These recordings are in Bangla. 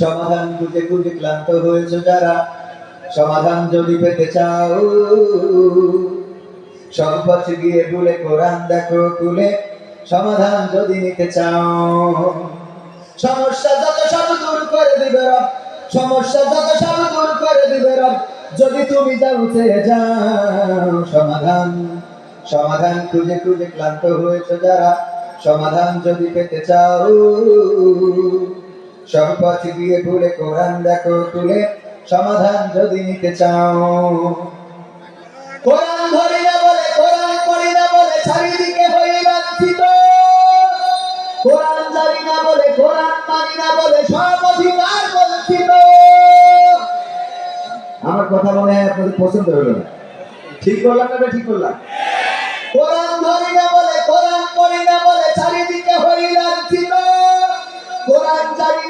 সমাধান খুঁজে খুঁজে ক্লান্ত হয়েছে যারা, সমাধান যদি পেতে চাও। সব গিয়ে ভুলে কোরআন দেখো, খুলে সমাধান যদি নিতে চাও। সমস্যা যত সব দূর করে দিবে রব, সমস্যা যত সব দূর করে দিবে রব, যদি তুমি যাও চেয়ে যাও। সমাধান সমাধান খুঁজে খুঁজে ক্লান্ত হয়েছে যারা, সমাধান যদি পেতে চাও। সব পথ গিয়ে কোরআন দেখো, তুলে সমাধান যদি নিতে চাও। কোরআন ধরি না বলে, কোরআন পড়ি না বলে, চারিদিকে হয়ে কোরআন জানি না বলে, কোরআন মানি না বলে, সব অধিকার বঞ্চিত আমার কথা মনে হয় আপনাদের পছন্দ হলো না। ঠিক করলাম না ঠিক কোরআন না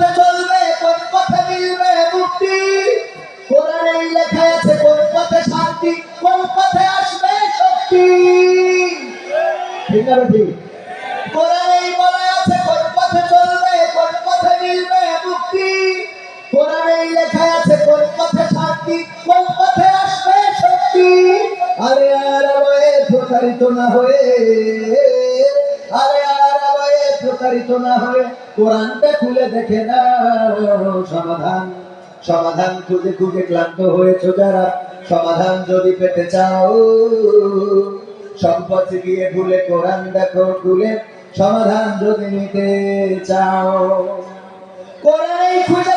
পথে চলবে, কোন পথে মিলবে মুক্তি? কোরআনেই লেখা আছে, কোন পথে শান্তি, কোন পথে আসবে শক্তি? ঠিক আছে ঠিক কোরআনেই বলা আছে, কোন পথে চলবে, কোন পথে মিলবে মুক্তি? কোরআনেই লেখা আছে, কোন পথে শান্তি, কোন পথে আসবে শক্তি? আরে আর প্রতারিত না হয়ে আরে আর আলোয় প্রতারিত না হয়ে কোরআনটা খুলে দেখে না সমাধান। সমাধান খুঁজে খুঁজে ক্লান্ত হয়েছো যারা? সমাধান যদি পেতে চাও, সম্পদ গিয়ে ভুলে কোরআন দেখো, খুলে সমাধান যদি নিতে চাও। কোরআনেই খুঁজে